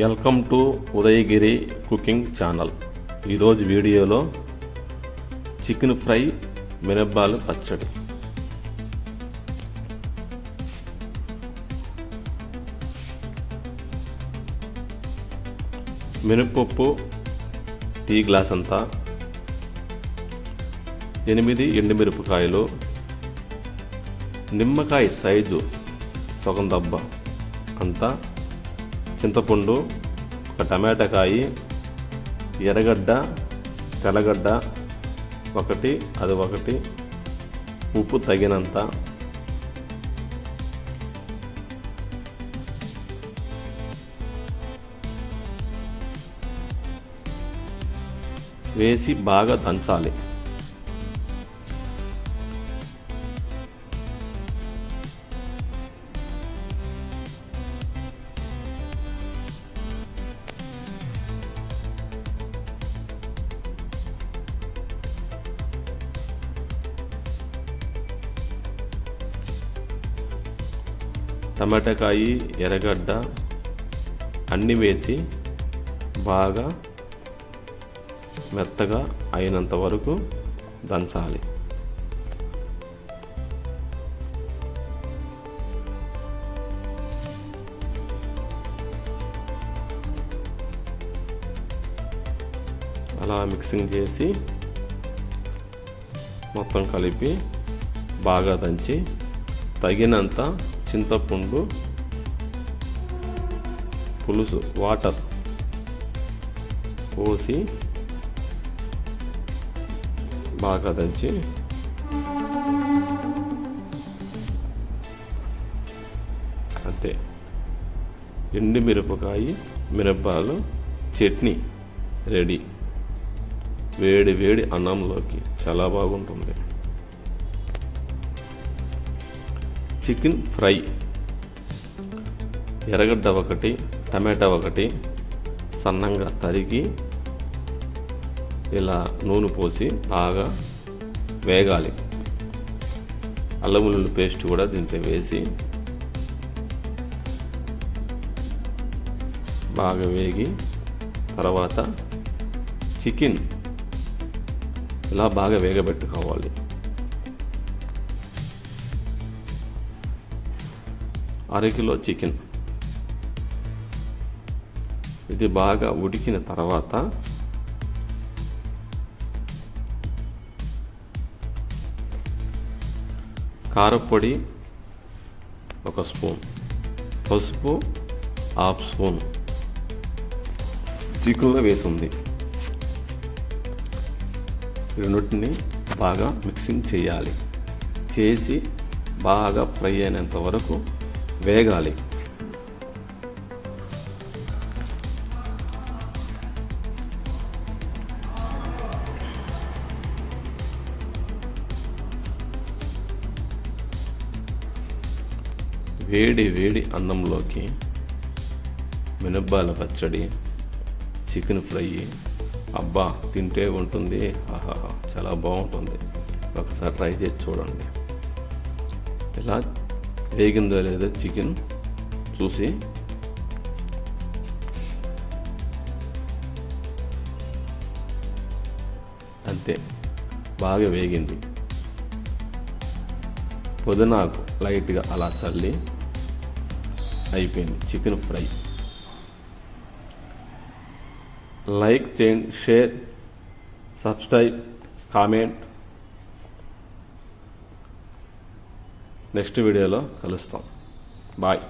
Welcome to Udayagiri cooking channel. ఈరోజు వీడియోలో chicken fry మినబ్బాలు పచ్చడి. మినప్పప్పు టీ గ్లాస్ అంతా ఎనిమిది ఎండుమిరపకాయలు నిమ్మకాయ సైజు సగం దబ్బ అంతా చింతపండు ఒక టమాటా కాయి ఎర్రగడ్డ తెల్లగడ్డ ఒకటి అది ఒకటి ఉప్పు తగినంత. వేసి బాగా దంచాలి. టమాటాకాయి ఎర్రగడ్డ అన్నీ వేసి బాగా మెత్తగా అయినంత వరకు దంచాలి. అలా మిక్సింగ్ చేసి మొత్తం కలిపి బాగా దంచి తగినంత చింతపండు పులుసు వాటర్ పోసి బాగా దంచి అంతే. ఎండు మిరపకాయ మిరపాలు చట్నీ రెడీ. వేడి వేడి అన్నంలోకి చాలా బాగుంటుంది. Chicken fry. ఎర్రగడ్డ ఒకటి టమాటా ఒకటి సన్నంగా తరిగి ఇలా నూనె పోసి బాగా వేగాలి. అల్లం వెల్లుల్లి పేస్ట్ కూడా దీంట్లో వేసి బాగా వేగి తర్వాత చికెన్ ఇలా బాగా వేగబెట్టుకోవాలి. అరకిలో చికెన్. ఇది బాగా ఉడికిన తర్వాత కారపొడి ఒక స్పూన్ పసుపు హాఫ్ స్పూన్. చికెన్లో వేసింది. రెండింటిని బాగా మిక్సింగ్ చేయాలి. చేసి బాగా ఫ్రై అయినంత వరకు వేగాలి. వేడి వేడి అన్నంలోకి మినబ్బాల పచ్చడి చికెన్ ఫ్రై. అబ్బా తింటే ఉంటుంది. ఆహా చాలా బాగుంటుంది. ఒకసారి ట్రై చేసి చూడండి. ఇలా వేగిందో లేదో చికెన్ చూసి అంతే బాగా వేగింది పుదనాకు లైట్గా అలా చల్లి అయిపోయింది చికెన్ ఫ్రై లైక్ చేయండి షేర్ సబ్స్క్రైబ్ కామెంట్ నెక్స్ట్ వీడియోలో కలుస్తాం. బాయ్.